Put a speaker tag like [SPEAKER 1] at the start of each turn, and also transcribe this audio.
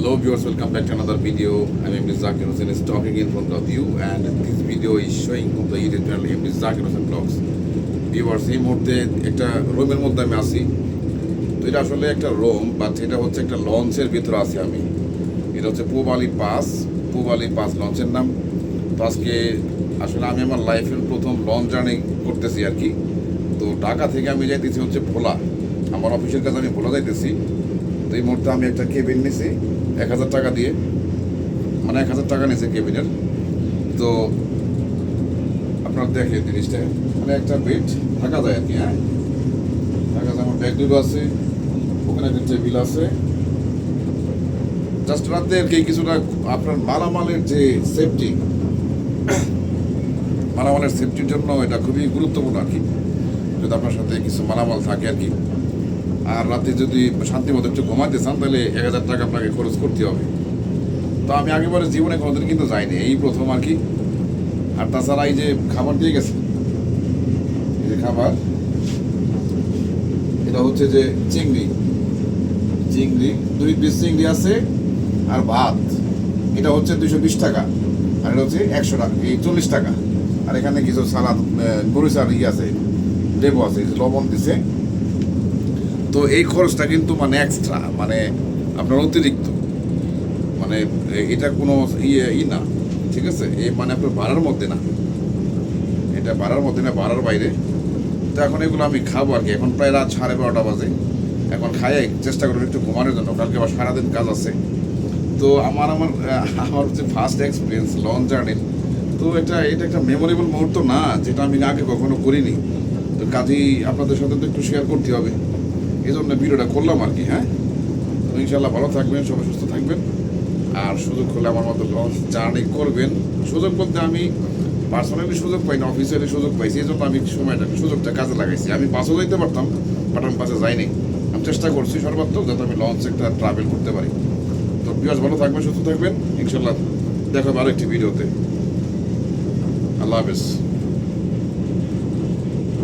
[SPEAKER 1] Hello viewers, welcome back to another video. I'm MD Zakir Hussain is talking in front of you and this video is showing on the YouTube channel MD Zakir Hussain Vlogs. Viewers, এই মুহূর্তে একটা রুমের মধ্যে আমি আছি তো এটা আসলে একটা রুম বাট এটা হচ্ছে একটা লঞ্চের ভিতরে আছি আমি এটা হচ্ছে পূবালি পাস পূবালি পাস লঞ্চের নাম তো আজকে আসলে আমি আমার লাইফের প্রথম লঞ্চ জার্নি করতেছি আর কি তো ঢাকা থেকে আমি যাইতেছি হচ্ছে ভোলা আমার অফিসের কাছে আমি ভোলা যাইতেছি তো এই মুহূর্তে আমি একটা কেবিন নিছি, এক হাজার টাকা দিয়ে। মানে এক হাজার টাকা নিয়েছে কেবিনের তো আপনার দেখে জিনিসটা। মানে একটা বেড থাকা যায় আর কি হ্যাঁ? থাকা যায়, আমার ব্যাগ দুটো আছে, ওখানে একটা টেবিল আছে। জাস্ট রাতে আর কি কিছুটা আপনার মালামালের যে সেফটি মালামালের সেফটির জন্য এটা খুবই গুরুত্বপূর্ণ আর কি। যদি আপনার সাথে কিছু মালামাল থাকে আর কি। আর রাতে যদি শান্তি মতো একটু ঘুমাতে চান, তাহলে এক হাজার টাকা আপনাকে খরচ করতে হবে। তো আমি আগেবারে জীবনে কোনোদিন কিন্তু যাইনি, এই প্রথম আর কি। আর তাছাড়া এই যে খাবার দিয়ে গেছে, এই যে খাবার, এটা হচ্ছে যে চিংড়ি। চিংড়ি, দুই পিস চিংড়ি আছে আর ভাত। এটা হচ্ছে দুইশো বিশ টাকা, আর এটা হচ্ছে একশো টাকা, এই চল্লিশ টাকা। আর এখানে কিছু সালাদ মরিচ আর ইয়ে আছে, লেবু আছে লবণ দিছে। তো এই খরচটা কিন্তু মানে এক্সট্রা মানে আপনার অতিরিক্ত। মানে এটা কোনো ইয়ে ই না, ঠিক আছে? এই মানে আপনার ভাড়ার মধ্যে না। এটা ভাড়ার মধ্যে না, ভাড়ার বাইরে। তো এখন এগুলো আমি খাব আর কি। এখন প্রায় রাত সাড়ে বারোটা বাজে। এখন খাই, চেষ্টা করব একটু ঘুমানোর জন্য। কালকে আবার সারাদিন কাজ আছে। তো আমার আমার আমার হচ্ছে ফার্স্ট এক্সপিরিয়েন্স লং জার্নির তো এটা এটা একটা মেমোরেবল মুহূর্ত না, যেটা আমি আগে কখনো করিনি। তো কাজেই আপনাদের সাথে তো একটু শেয়ার করতে হবে। এই জন্য ভিডিওটা করলাম আর কি হ্যাঁ? তো ইনশাল্লাহ ভালো থাকবেন, সবাই সুস্থ থাকবেন। আর সুযোগ হলে আমার মতো লঞ্চ জার্নি করবেন। সুযোগ বলতে আমি পার্সোনালি সুযোগ পাই না অফিসিয়ালি সুযোগ পাইছি এই জন্য আমি সময়টা, সুযোগটা কাজে লাগাইছি। আমি বাসও যাইতে পারতাম বাট আমি বাসে যাইনি। আমি চেষ্টা করছি সর্বাত্মক যাতে আমি লঞ্চ একটা ট্রাভেল করতে পারি। তো বিয়াস ভালো থাকবেন, সুস্থ থাকবেন। ইনশাল্লাহ দেখা হবে আরেকটি ভিডিওতে। আল্লাহ হাফেজ।